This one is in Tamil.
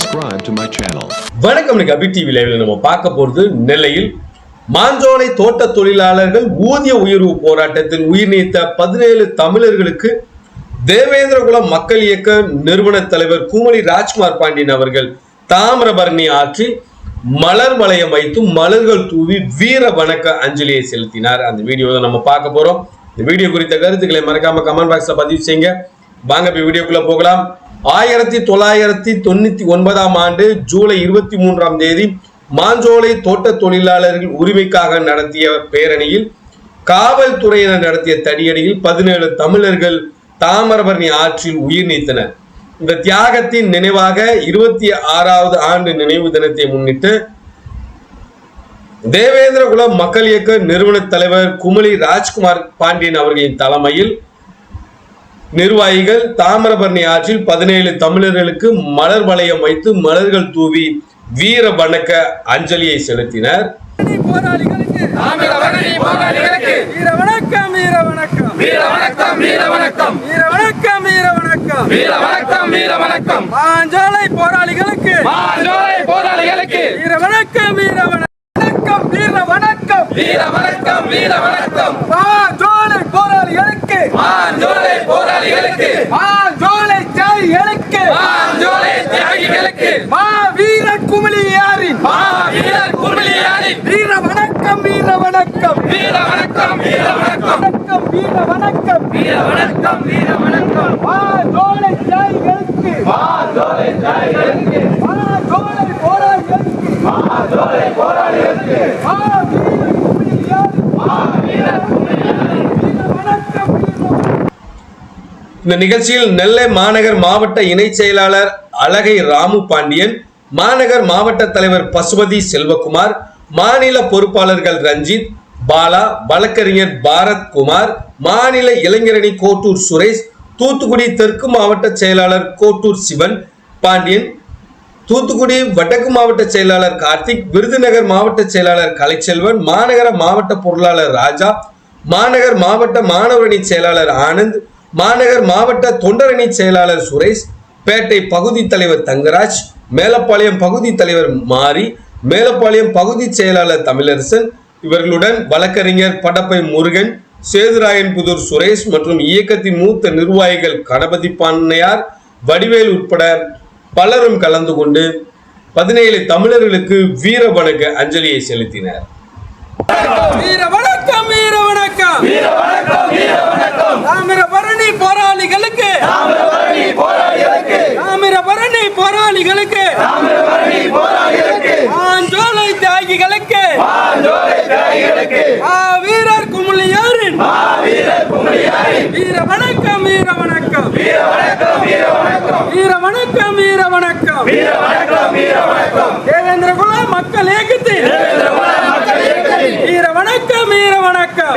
subscribe to my channel. வணக்கம் இன்னைக்கு அபி டிவி லைவ்ல நம்ம பார்க்க போறது நெல்லையில் மாஞ்சோலை தோட்ட தொழிலாளர்கள் ஊதிய உயர்வு போராட்டத்தில் உயிர் நீத்த பதினேழு தமிழர்களுக்கு தேவேந்திரகுலம் மக்கள் இயக்க நிறுவன தலைவர் குமரி ராஜ்குமார் பாண்டியன் அவர்கள் தாமிரபரணி ஆற்றி மலர் வளையம் வைத்து மலர்கள் தூவி வீர வணக்க அஞ்சலியை செலுத்தினார். அந்த வீடியோவை நம்ம பார்க்க போறோம். இந்த வீடியோ குறித்த கருத்துக்களை மறக்காம கமெண்ட் பாக்ஸ்ல பதிவு செய்யுங்க. வாங்க இப்ப வீடியோக்குள்ள போகலாம். ஆயிரத்தி தொள்ளாயிரத்தி தொண்ணூத்தி ஒன்பதாம் ஆண்டு ஜூலை இருபத்தி மூன்றாம் தேதி மாஞ்சோலை தோட்ட தொழிலாளர்கள் உரிமைக்காக நடத்திய பேரணியில் காவல்துறையினர் நடத்திய தடியடியில் பதினேழு தமிழர்கள் தாமிரபரணி ஆற்றில் உயிர் நீத்தனர். இந்த தியாகத்தின் நினைவாக இருபத்தி ஆறாவது ஆண்டு நினைவு தினத்தை முன்னிட்டு தேவேந்திரகுல மக்கள் இயக்க நிறுவன தலைவர் குமலி ராஜ்குமார் பாண்டியன் அவர்களின் தலைமையில் நிர்வாகிகள் தாமிரபரணி ஆற்றில் பதினேழு தமிழர்களுக்கு மலர் வளையம் வைத்து மலர்கள் தூவி வீர வணக்க அஞ்சலியை செலுத்தினர். போராளிகளுக்கு. மாஞ்சோலை போராளிகளுக்கு. மாஞ்சோலை ஜாதிகளுக்கு மாஞ்சோலை தியாகிகளுக்கு. மா வீர குமிழியாரின். மா வீரர் குமிழியாரின். வீர வணக்கம் வீர வணக்கம். வீர வணக்கம் வீர வணக்கம். வணக்கம் வீர வணக்கம். வீர வணக்கம் வீர வணக்கம். மாஞ்சோலை ஜாதிகளுக்கு மாஞ்சோலை தியாகிகளுக்கு மாஞ்சோலை போராளிகளுக்கு. மாஞ்சோலை போராளிகளுக்கு. மா வீர குமிழியாரின் மா வீரர் குமிழியாரின் வீர வணக்கம் வீர வணக்கம் இந்த நிகழ்ச்சியில் நெல்லை மாநகர் மாவட்ட இணை செயலாளர் அழகை ராமு பாண்டியன் மாநகர் மாவட்ட தலைவர் பசுபதி செல்வகுமார் மாநில பொறுப்பாளர்கள் ரஞ்சித் பாலா வழக்கறிஞர் பாரத் குமார் மாநில இளைஞரணி கோட்டூர் சுரேஷ் தூத்துக்குடி தெற்கு மாவட்ட செயலாளர் கோட்டூர் சிவன் பாண்டியன் தூத்துக்குடி வடக்கு மாவட்ட செயலாளர் கார்த்திக் விருதுநகர் மாவட்ட செயலாளர் கலைச்செல்வன் மாநகர மாவட்ட பொருளாளர் ராஜா மாநகர் மாவட்ட மாணவரணி செயலாளர் ஆனந்த் மாநகர் மாவட்ட தொண்டரணி செயலாளர் சுரேஷ் பேட்டை பகுதி தலைவர் தங்கராஜ் மேலப்பாளையம் பகுதி தலைவர் மாரி மேலப்பாளையம் பகுதி செயலாளர் தமிழரசன் இவர்களுடன் வழக்கறிஞர் படப்பை முருகன் சேதுராயன்புதூர் சுரேஷ் மற்றும் இயக்கத்தின் மூத்த நிர்வாகிகள் கணபதி பாண்ணையார் வடிவேல் உட்பட பலரும் கலந்து கொண்டு பதினேழு தமிழர்களுக்கு வீர வணக்க அஞ்சலியை செலுத்தினர். போராளிகளுக்கு. ஆஞ்சோலை தியாகிகளுக்கு. வீரர் குமுளியாரின் வீர வணக்கம் வீர வணக்கம் வீர வணக்கம் வீர வணக்கம் வீர வணக்கம் வீர வணக்கம் வீர வணக்கம் வீர வணக்கம் தேவேந்திர குல மக்கள் ஏகத்தில் வீர வணக்கம் வீர வணக்கம்